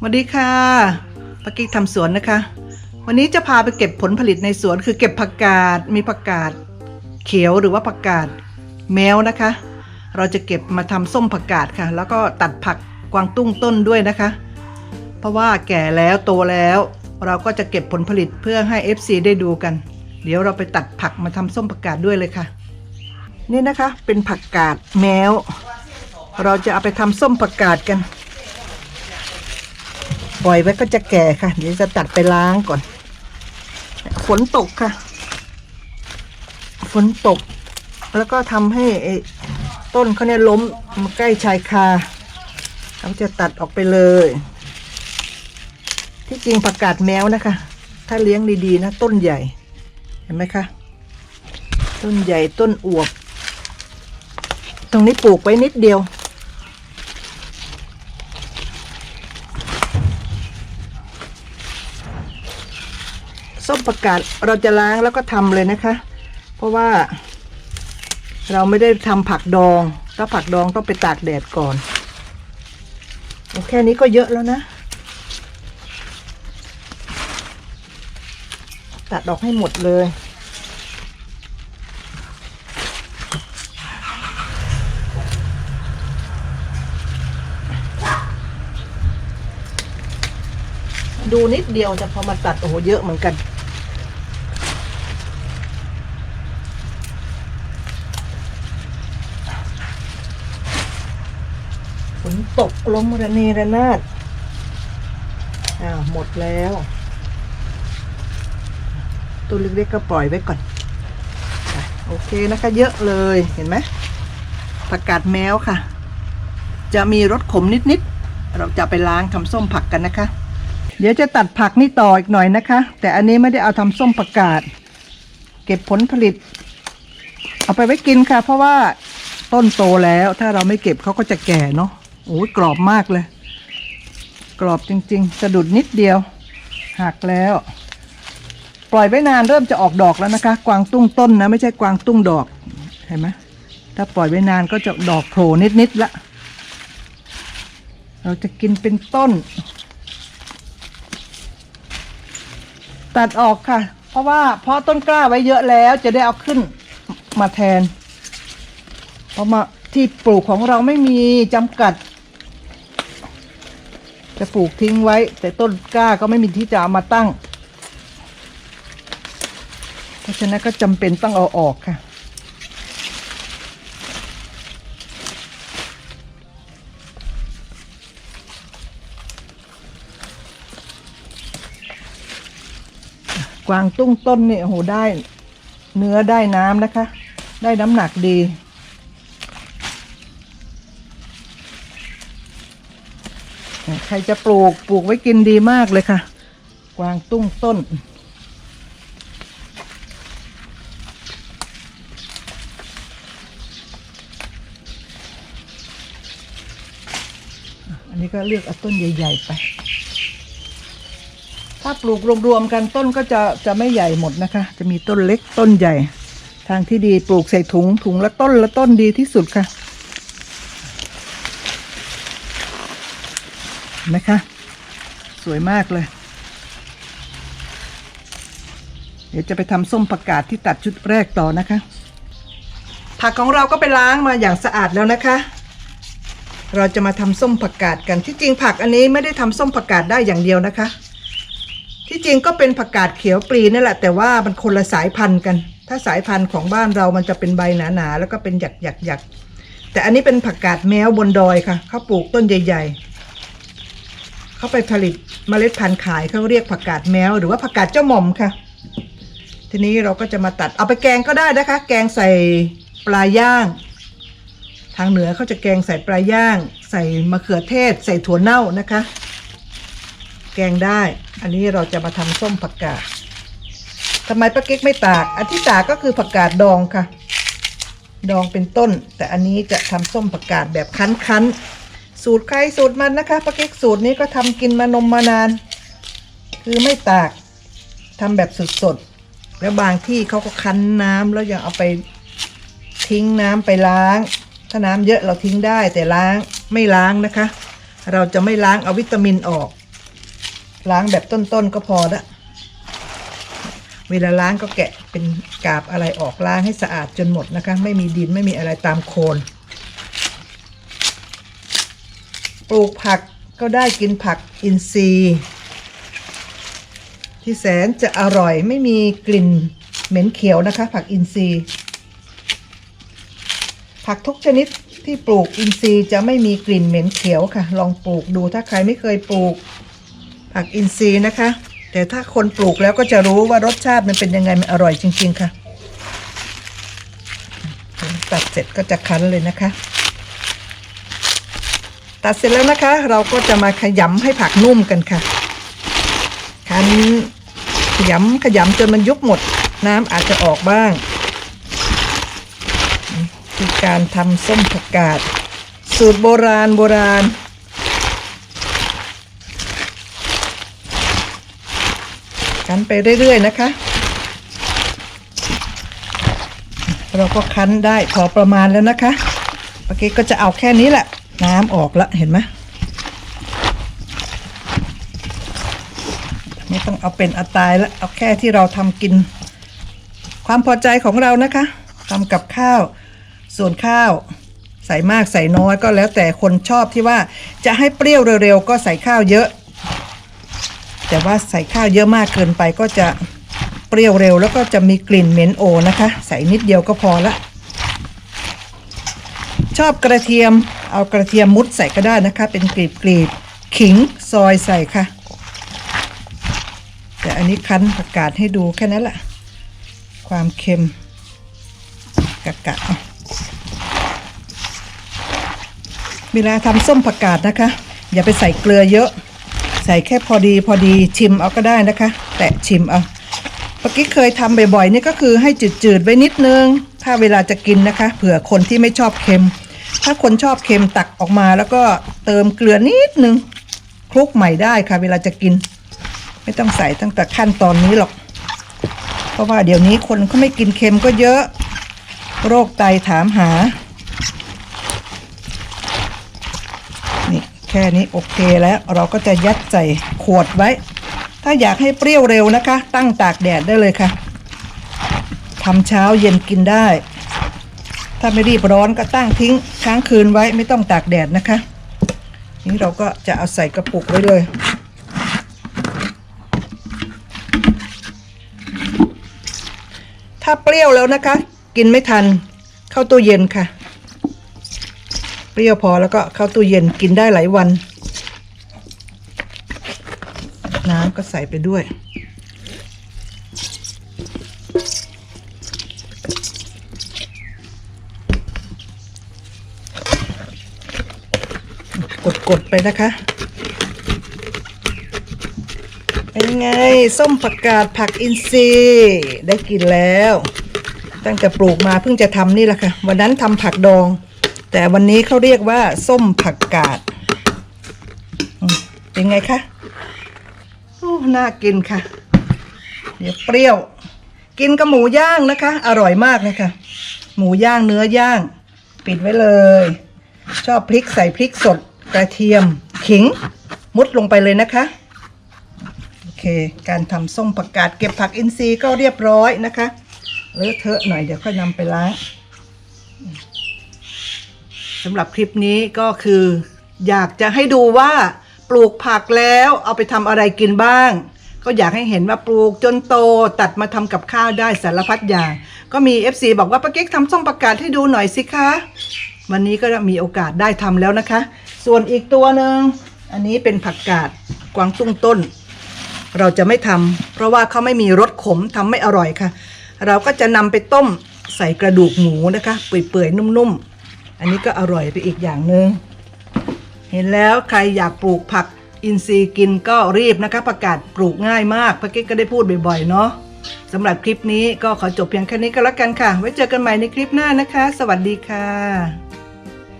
สวัสดีค่ะปากิ๊กทำสวนนะคะ วันนี้จะพาไปเก็บผลผลิตในสวนคือเก็บผักกาดมีผักกาดเขียวหรือว่าผักกาดแมวนะคะ เราจะเก็บมาทำส้มผักกาดค่ะ แล้วก็ตัดผักกวางตุ้งต้นด้วยนะคะ เพราะว่าแก่แล้วโตแล้ว เราก็จะเก็บผลผลิตเพื่อให้ FC ได้ดูกัน เดี๋ยวเราไปตัดผักมาทำส้มผักกาดด้วยเลยค่ะ นี่นะคะเป็นผักกาดแมว เราจะเอาไปทำส้มผักกาดกัน ล่อยไว้ก็จะแก่ค่ะ เดี๋ยวจะตัดไปล้างก่อน ฝนตกค่ะ ฝนตก แล้วก็ทำให้ต้นเขาเนี่ยล้มมาใกล้ชายคาเราจะตัดออกไปเลย ที่จริงผักกาดแมวนะคะ ถ้าเลี้ยงดีๆนะ ต้นใหญ่ เห็นไหมคะ ต้นใหญ่ต้นอวบ ตรงนี้ปลูกไว้นิดเดียว ประกาศเราจะล้างแล้วก็ทำเลยนะคะ เพราะว่า เราไม่ได้ทำผักดอง ถ้าผักดองต้องไปตากแดดก่อนโอ้แค่นี้ก็เยอะแล้วนะ ตัดออกให้หมดเลยดูนิดเดียวจะพอมาตัดโอ้โหเยอะเหมือนกัน ตกลมระเนระนาดอ้าวหมดแล้ว ตัวเล็กๆก็ปล่อยไว้ก่อน โอเคนะคะ เยอะเลยเห็นไหมผักกาดแมวค่ะ จะมีรสขมนิดๆ เราจะไปล้างทำส้มผักกันนะคะ เดี๋ยวจะตัดผักนี่ต่ออีกหน่อยนะคะ แต่อันนี้ไม่ได้เอาทำส้มผักกาด เก็บผลผลิต เอาไปไว้กินค่ะ เพราะว่าต้นโตแล้วถ้าเราไม่เก็บเขาก็จะแก่เนาะ โอ้ยกรอบมากเลย กรอบจริง ๆ สะดุดนิดเดียว หักแล้ว ปล่อยไว้นานเริ่มจะออกดอกแล้วนะคะ กวางตุ้งต้นนะ ไม่ใช่กวางตุ้งดอก เห็นไหมถ้าปล่อยไว้นานก็จะดอกโผล่นิดๆละเราจะกินเป็นต้น ตัดออกค่ะ เพราะว่าเพราะต้นกล้าไว้เยอะแล้วจะได้เอาขึ้นมาแทน เพราะมาที่ปลูกของเราไม่มีจำกัด จะปลูกทิ้งไว้ แต่ต้นกล้าก็ไม่มีที่จะเอามาตั้ง เพราะฉะนั้นก็จำเป็นต้องเอาออกค่ะ กวางตุ้งต้นเนี่ยโอ้โหได้เนื้อได้น้ำนะคะ ได้น้ำหนักดี ใครจะปลูกปลูกไว้กินดีมากเลยค่ะ กวางตุ้งต้น อันนี้ก็เลือกเอาต้นใหญ่ ๆ ไป ถ้าปลูกรวมๆกันต้นก็จะจะไม่ใหญ่หมดนะคะ จะมีต้นเล็กต้นใหญ่ ทางที่ดีปลูกใส่ถุงถุงละต้นละต้นดีที่สุดค่ะเห็ นไหมคะ สวยมากเลย เดี๋ยวจะไปทำส้มผักกาดที่ตัดชุดแรกต่อนะคะ ผักของเราก็ไปล้างมาอย่างสะอาดแล้วนะคะ เราจะมาทำส้มผักกาดกันที่จริงผักอันนี้ไม่ได้ทำส้มผักกาดได้อย่างเดียวนะคะ ที่จริงก็เป็นผักกาดเขียวปลีนี่แหละ แต่ว่ามันคนละสายพันธุ์กัน ถ้าสายพันธุ์ของบ้านเรามันจะเป็นใบหนาๆแล้วก็เป็นหยักหยักหยักแต่อันนี้เป็นผักกาดแมวบนดอยค่ะเขาปลูกต้นใหญ่ ๆ เขาไปผลิตเมล็ดพันธุ์ขายเขาเรียกผักกาดแมว หรือว่าผักกาดเจ้าหม่อมค่ะ ทีนี้เราก็จะมาตัดเอาไปแกงก็ได้นะคะ แกงใส่ปลาย่าง ทางเหนือเขาจะแกงใส่ปลาย่าง ใส่มะเขือเทศ ใส่ถั่วเน่านะคะ แกงได้ อันนี้เราจะมาทำส้มผักกาดทำไมป้าเก๊กไม่ตาก อันที่ตากก็คือผักกาดดองค่ะ ดองเป็นต้น แต่อันนี้จะทำส้มผักกาดแบบคั้นๆ สูตรใครสูตรมันนะคะป้าเก๊กสูตรนี้ก็ทำกินมานมมานาน คือไม่ตากทำแบบสดๆแล้วบางที่เขาก็คั้นน้ำแล้วยังเอาไปทิ้งน้ำไปล้าง ถ้าน้ำเยอะเราทิ้งได้แต่ล้างไม่ล้างนะคะ เราจะไม่ล้างเอาวิตามินออก ล้างแบบต้นๆก็พอละเวลาล้างก็แกะเป็นกาบอะไรออกล้างให้สะอาดจนหมดนะคะ ไม่มีดินไม่มีอะไรตามโคน ปลูกผักก็ได้กินผักอินทรีย์ ที่แสนจะอร่อยไม่มีกลิ่นเหม็นเขียวนะคะ ผักอินทรีย์ ผักทุกชนิดที่ปลูกอินทรีย์จะไม่มีกลิ่นเหม็นเขียวค่ะ ลองปลูกดูถ้าใครไม่เคยปลูก ผักอินทรีย์นะคะ แต่ถ้าคนปลูกแล้วก็จะรู้ว่ารสชาติมันเป็นยังไงมันอร่อยจริง ๆ ค่ะตัดเสร็จก็จะคั้นเลยนะคะ ตัดเสร็จแล้วนะคะ เราก็จะมาขยำให้ผักนุ่มกันค่ะคันขยำขยำจนมันยุบหมด น้ำอาจจะออกบ้างคือการทำส้มผักกาด สูตรโบราณโบราณคันไปเรื่อย ๆ นะคะ เราก็คั้นได้พอประมาณแล้วนะคะเมื่อกี้ก็จะเอาแค่นี้แหละ น้ำออกละเห็นไหมไม่ต้องเอาเป็นเอาตายล้วเอาแค่ที่เราทำกิน ความพอใจของเรานะคะทำกับข้าว ส่วนข้าวใส่มากใส่น้อยก็แล้วแต่คนชอบที่ว่าจะให้เปรี้ยวเร็วๆก็ใส่ข้าวเยอะ แต่ว่าใส่ข้าวเยอะมากเกินไปก็จะเปรี้ยวเร็วแล้วก็จะมีกลิ่นเหม็นโอนะคะ ใส่นิดเดียวก็พอละ ชอบกระเทียมเอากระเทียมมุดใส่ก็ได้นะคะ เป็นกลีบกลีบขิงซอยใส่ค่ะ แต่อันนี้คั้นประกาศให้ดูแค่นั้นแหละความเค็มกะกะเอาเวลาทำส้มผักกาดนะคะ อย่าไปใส่เกลือเยอะ ใส่แค่พอดีพอดีชิมเอาก็ได้นะคะ แตะชิมเอาเมื่อกี้เคยทำบ่อยๆนี่ก็คือให้จืดๆไว้นิดนึง ถ้าเวลาจะกินนะคะ เผื่อคนที่ไม่ชอบเค็ม ถ้าคนชอบเค็มตักออกมาแล้วก็เติมเกลือนิดนึงคลุกใหม่ได้ค่ะ เวลาจะกิน ไม่ต้องใส่ตั้งแต่ขั้นตอนนี้หรอก เพราะว่าเดี๋ยวนี้คนเขาไม่กินเค็มก็เยอะ โรคไตถามหา นี่แค่นี้โอเคแล้วเราก็จะยัดใส่ขวดไว้ ถ้าอยากให้เปรี้ยวเร็วนะคะ ตั้งตากแดดได้เลยค่ะทำเช้าเย็นกินได้ ถ้าไม่รีบร้อนก็ตั้งทิ้งค้างคืนไว้ไม่ต้องตากแดดนะคะ นี่เราก็จะเอาใส่กระปุกไว้เลยถ้าเปรี้ยวแล้วนะคะ กินไม่ทันเข้าตู้เย็นค่ะ เปรี้ยวพอแล้วก็เข้าตู้เย็นกินได้หลายวัน น้ำก็ใส่ไปด้วย กดๆไปนะคะเป็นไง ส้มผักกาดผักอินทรีย์ได้กินแล้ว ตั้งแต่ปลูกมาเพิ่งจะทำนี่แหละค่ะ วันนั้นทำผักดอง แต่วันนี้เขาเรียกว่า ส้มผักกาดเป็นไงคะโอ้น่ากินค่ะ เดี๋ยวเปรี้ยว กินกับหมูย่างนะคะ อร่อยมากเลยค่ะ หมูย่างเนื้อย่าง ปิดไว้เลย ชอบพริกใส่พริกสด กระเทียมขิงมุดลงไปเลยนะคะโอเค การทำส้มผักกาดเก็บผักอินทรีย์ก็เรียบร้อยนะคะเลอะเทอะหน่อยเดี๋ยวค่อยนำไปล้างสำหรับคลิปนี้ก็คือ อยากจะให้ดูว่าปลูกผักแล้วเอาไปทำอะไรกินบ้าง ก็อยากให้เห็นว่าปลูกจนโตตัดมาทำกับข้าวได้สารพัดอย่าง ก็มี FC บอกว่าป้าเก๊กทำส้มผักกาดให้ดูหน่อยสิคะ วันนี้ก็มีโอกาสได้ทำแล้วนะคะ ส่วนอีกตัวหนึ่งอันนี้เป็นผักกาดกวางตุ้งต้น เราจะไม่ทำเพราะว่าเขาไม่มีรสขมทำไม่อร่อยค่ะ เราก็จะนำไปต้มใส่กระดูกหมูนะคะ เปื่อยๆนุ่มๆ อันนี้ก็อร่อยไปอีกอย่างหนึ่งเห็นแล้วใครอยากปลูกผักอินทรีย์กินก็รีบนะคะผักกาดปลูกง่ายมากพะกิ๊กก็ได้พูดบ่อยๆเนาะสำหรับคลิปนี้ก็ขอจบเพียงแค่นี้ก็แล้วกันค่ะ ไว้เจอกันใหม่ในคลิปหน้านะคะ สวัสดีค่ะ